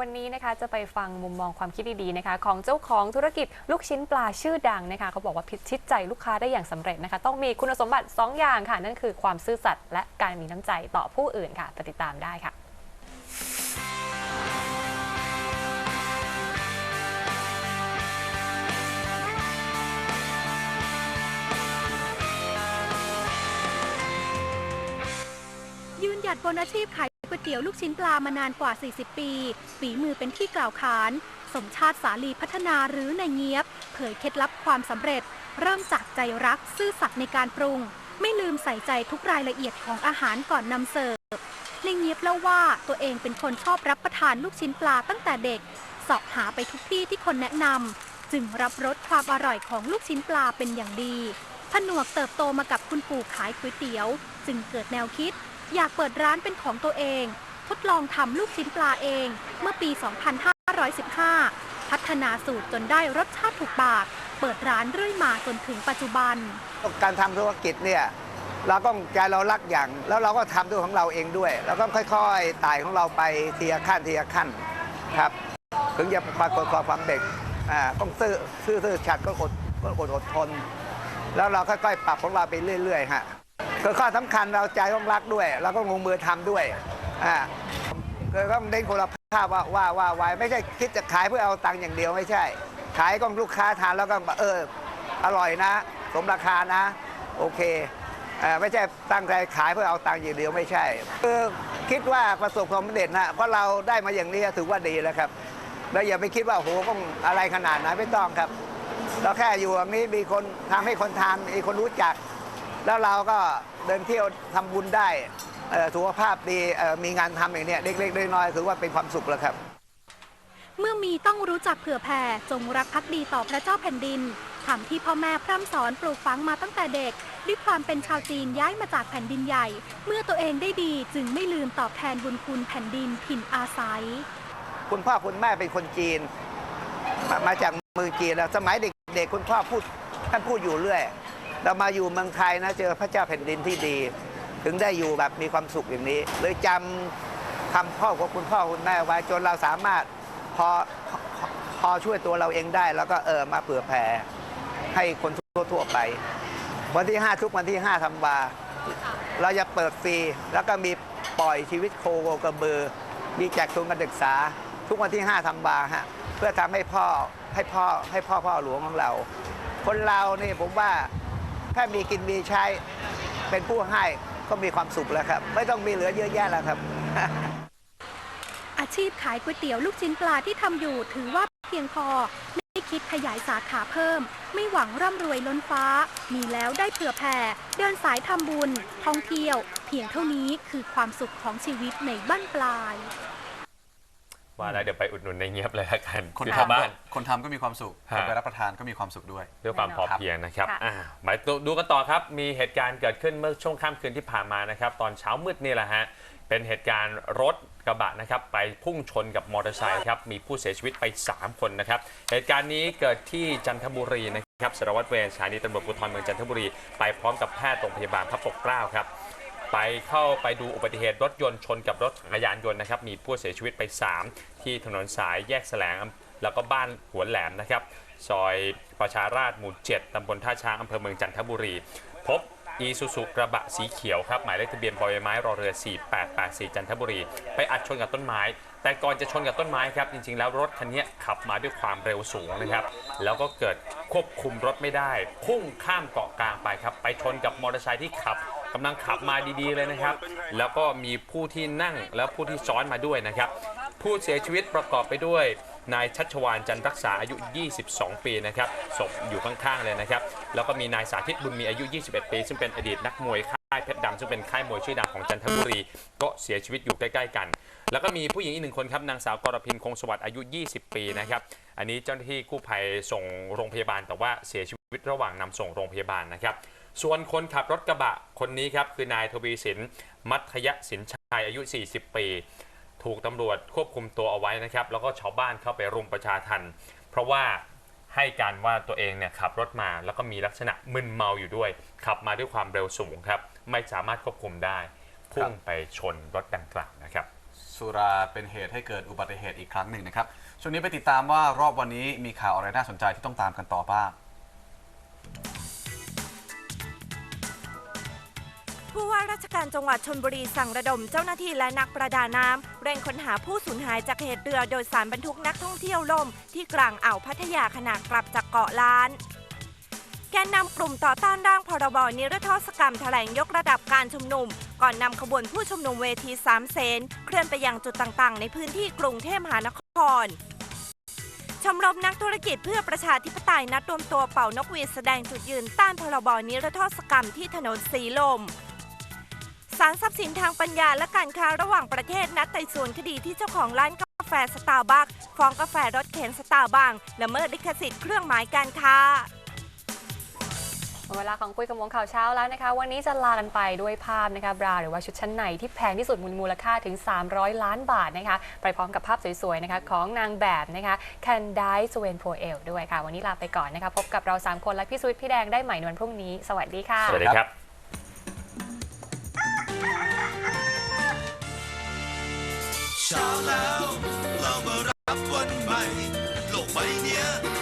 วันนี้นะคะจะไปฟังมุมมองความคิดดีๆนะคะของเจ้าของธุรกิจลูกชิ้นปลาชื่อดังนะคะเขาบอกว่าพิชิตใจลูกค้าได้อย่างสำเร็จนะคะ ต้องมีคุณสมบัติ 2 อย่างค่ะ นั่นคือความซื่อสัตย์และการมีน้ำใจต่อผู้อื่นค่ะติดตามได้ค่ะยืนหยัดบนอาชีพขาย ก๋วยเตี๋ยวลูกชิ้นปลามานานกว่า 40 ปี ฝีมือเป็นที่กล่าวขาน สมชาติสาลีพัฒนาหรือในเงียบ เผยเคล็ดลับความสำเร็จ เริ่มจากใจรักซื่อสัตย์ในการปรุง ไม่ลืมใส่ใจทุกรายละเอียดของอาหารก่อนนำเสิร์ฟในเงียบเล่าว่าตัวเองเป็นคนชอบรับประทานลูกชิ้นปลาตั้งแต่เด็กเสอบหาไปทุกที่ที่คนแนะนำจึงรับรสความอร่อยของลูกชิ้นปลาเป็นอย่างดีผนวกเติบโตมากับคุณปู่ขายก๋วยเตี๋ยว จึงเกิดแนวคิด อยากเปิดร้านเป็นของตัวเอง ทดลองทำลูกชิ้นปลาเองเมื่อปี 2515 พัฒนาสูตรจนได้รสชาติถูกปาก เปิดร้านเรื่อยมาจนถึงปัจจุบัน การทำธุรกิจเนี่ยเราต้องใจเรารักอย่าง แล้วเราก็ทำด้วยของเราเองด้วย แล้วก็ค่อยๆไต่ของเราไปทีละขั้นทีละขั้นครับ ถึงจะปรากฏความสำเร็จอ่าต้องซื่อซื่อซื่อชัดก็อดก็อดอดทน แล้วเราค่อยๆปรับของเราไปเรื่อยๆฮะ คือข้อสำคัญเราใจต้องรักด้วยแล้วก็ลงมือทำด้วยอ่าคือต้องเน้นคุณภาพว่าว่าว่าไว้ไม่ใช่คิดจะขายเพื่อเอาตังค์อย่างเดียวไม่ใช่ ขายก็ลูกค้าทานแล้วก็เอออร่อยนะ สมราคานะ โอเคเอ่อไม่ใช่ตั้งใจขายเพื่อเอาตังค์อย่างเดียวไม่ใช่คือคิดว่าประสบความสำเร็จนะเพราะเราได้มาอย่างนี้ถือว่าดีแล้วครับ แล้วอย่าไปคิดว่าโหต้องอะไรขนาดนั้นไม่ต้องครับ เราแค่อยู่อย่างนี้มีคนทำให้คนทานมีคนรู้จัก แล้วเราก็เดินเที่ยวทำบุญได้เอ่อสุขภาพดีเอ่อมีงานทำอย่างเนี้ยเล็กๆน้อยๆถือว่าเป็นความสุขแล้วครับ เมื่อมีต้องรู้จักเผื่อแผ่จงรักภักดีต่อพระเจ้าแผ่นดินทำที่พ่อแม่พร่ำสอนปลูกฝังมาตั้งแต่เด็ก ด้วยความเป็นชาวจีนย้ายมาจากแผ่นดินใหญ่ เมื่อตัวเองได้ดีจึงไม่ลืมตอบแทนบุญคุณแผ่นดินถิ่นอาศัย คุณพ่อคุณแม่เป็นคนจีน มามาจากเมืองจีนแล้วสมัยเด็กๆคุณพ่อพูดท่านพูดอยู่เรื่อย เรามาอยู่เมืองไทยนะเจอพระเจ้าแผ่นดินที่ดี ถึงได้อยู่แบบมีความสุขอย่างนี้เลยจำคำพ่อของคุณพ่อคุณแม่ไว้จนเราสามารถพอพอช่วยตัวเราเองได้ แล้วก็เออมาเผื่อแผ่ให้คนทั่วๆไป วันที่ 5 ทุกวันที่5ธันวาเราจะเปิดฟรี แล้วก็มีปล่อยชีวิตโคโกกระบือ มีแจกทุนการศึกษา ทุกวันที่5ธันวาฮะเพื่อทำให้พ่อให้พ่อให้พ่อพ่อหลวงของเรา คนเรานี่ผมว่า ถ้ามีกินมีใช้เป็นผู้ให้ก็มีความสุขแล้วครับ ไม่ต้องมีเหลือเยอะแยะแล้วครับ อาชีพขายก๋วยเตี๋ยวลูกชิ้นปลาที่ทำอยู่ถือว่าเพียงพอ ไม่คิดขยายสาขาเพิ่ม ไม่หวังร่ำรวยล้นฟ้า มีแล้วได้เผื่อแผ่ เดินสายทำบุญ ท่องเที่ยว เพียงเท่านี้คือความสุขของชีวิตในบ้านปลาย ว่าแล้วเดี๋ยวไปอุดหนุนในเงียบเลยละกันคนคือทำทำบ้าก็นคนทำก็มีความสุขฮะคนไปรับประทานก็มีความสุขด้วยด้วยความพอเพียงนะครับค่ะอ่ามาดูดูกันต่อครับมีเหตุการณ์เกิดขึ้นเมื่อช่วงค่ำคืนที่ผ่านมานะครับ ตอนเช้ามืดนี่แหละฮะเป็นเหตุการณ์รถกระบะนะครับไปพุ่งชนกับมอเตอร์ไซค์ครับมีผู้เสียชีวิตไป 3 คนนะครับเหตุการณ์นี้เกิดที่จันทบุรีนะครับสารวัตรเวรสถานีตำรวจภูธรเมืองจันทบุรี ไปพร้อมกับแพทย์โรงพยาบาลพระปกเกล้าครับ ไปเข้าไปดูอุบัติเหตุรถยนต์ชนกับรถจักรยานยนต์นะครับ มีผู้เสียชีวิตไป 3 ที่ถนนสายแยกแสลงแล้วก็บ้านหัวแหลมนะครับซอยประชาราษฎร์หมู่7ตำบลท่าช้างอำเภอเมืองจันทบุรี พบอีซูซุกระบะสีเขียวครับ หมายเลขทะเบียนบอยไม้รอเรือ 4884 จันทบุรี ไปอัดชนกับต้นไม้ แต่ก่อนจะชนกับต้นไม้ครับ จริงๆ แล้วรถคันนี้ขับมาด้วยความเร็วสูงนะครับ แล้วก็เกิดควบคุมรถไม่ได้ พุ่งข้ามเกาะกลางไปครับ ไปชนกับมอเตอร์ไซค์ที่ขับ กำลังขับมาดีๆเลยนะครับ แล้วก็มีผู้ที่นั่งและผู้ที่ซ้อนมาด้วยนะครับ ผู้เสียชีวิตประกอบไปด้วยนายชัชวานจันรักษาอายุ 22 ปีนะครับศพอยู่ข้างๆเลยนะครับ แล้วก็มีนายสาธิตบุญมีอายุ 21 ปี ซึ่งเป็นอดีตนักมวยค่ายเพชรดำซึ่งเป็นค่ายมวยชื่อดังของจันทบุรี ก็เสียชีวิตอยู่ใกล้ๆกัน แล้วก็มีผู้หญิงอีกหนึ่งคนครับนางสาวกรพินคงสวัสดิ์อายุ 20 ปีนะครับ อันนี้เจ้าหน้าที่กู้ภัยส่งโรงพยาบาลแต่ว่าเสียชีวิตระหว่างนำส่งโรงพยาบาลนะครับ ส่วนคนขับรถกระบะคนนี้ครับคือนายทวีสิน มัธยสินชัยอายุ 40 ปี ถูกตำรวจควบคุมตัวเอาไว้นะครับ แล้วก็ชาวบ้านเข้าไปรุมประชาทันเพราะว่าให้การว่าตัวเองเนี่ยขับรถมาแล้วก็มีลักษณะมึนเมาอยู่ด้วย ขับมาด้วยความเร็วสูงครับ ไม่สามารถควบคุมได้พุ่งไปชนรถดังกล่าวนะครับ สุราเป็นเหตุให้เกิดอุบัติเหตุอีกครั้งหนึ่งนะครับช่วงนี้ไปติดตามว่ารอบวันนี้มีข่าวอะไรน่าสนใจที่ต้องตามกันต่อบ้าง ผู้ว่าราชการจังหวัดชนบุรีสั่งระดมเจ้าหน้าที่และนักประดาน้ำเร่งค้นหาผู้สูญหายจากเหตุเรือโดยสารบรรทุกนักท่องเที่ยวล่ม ที่กลางอ่าวพัทยาขณะกลับจากเกาะล้านแกนนำกลุ่มต่อต้านร่างพรบนิรโทษกรรมแถลงยกระดับการชุมนุม ก่อนนำขบวนผู้ชุมนุมเวทีสามเสนเคลื่อนไปยังจุดต่างๆ ในพื้นที่กรุงเทพมหานครชมรมนักธุรกิจเพื่อประชาธิปไตยนัดรวมตัวเป่านกหวีดแสดงจุดยืนต้านพรบนิรโทษกรรมที่ถนนสีลม ศาลทรัพย์สินทางปัญญาและการค้าระหว่างประเทศนัดไต่สวนคดีที่เจ้าของร้านกาแฟสตาร์บัคฟ้องกาแฟรถเข็นสตาร์บัคละเมิดลิขสิทธิ์เครื่องหมายการค้าหมดเวลาของคุยกับวงข่าวเช้าแล้วนะคะ วันนี้จะลากันไปด้วยภาพนะคะบราหรือว่าชุดชั้นในที่แพงที่สุดมูลมูลค่าถึง 300 ล้านบาทนะคะ ไปพร้อมกับภาพสวยๆนะคะของนางแบบนะคะแคนไดสเวนโพเอลด้วยค่ะ วันนี้ลาไปก่อนนะคะ พบกับเรา 3 คนและพี่สวิตพี่แดงได้ใหม่ในวันพรุ่งนี้ สวัสดีค่ะ สวัสดีครับ เช้าแล้ว เรามารับวันใหม่ โลกใบเนี้ยมีอะไรมากมาย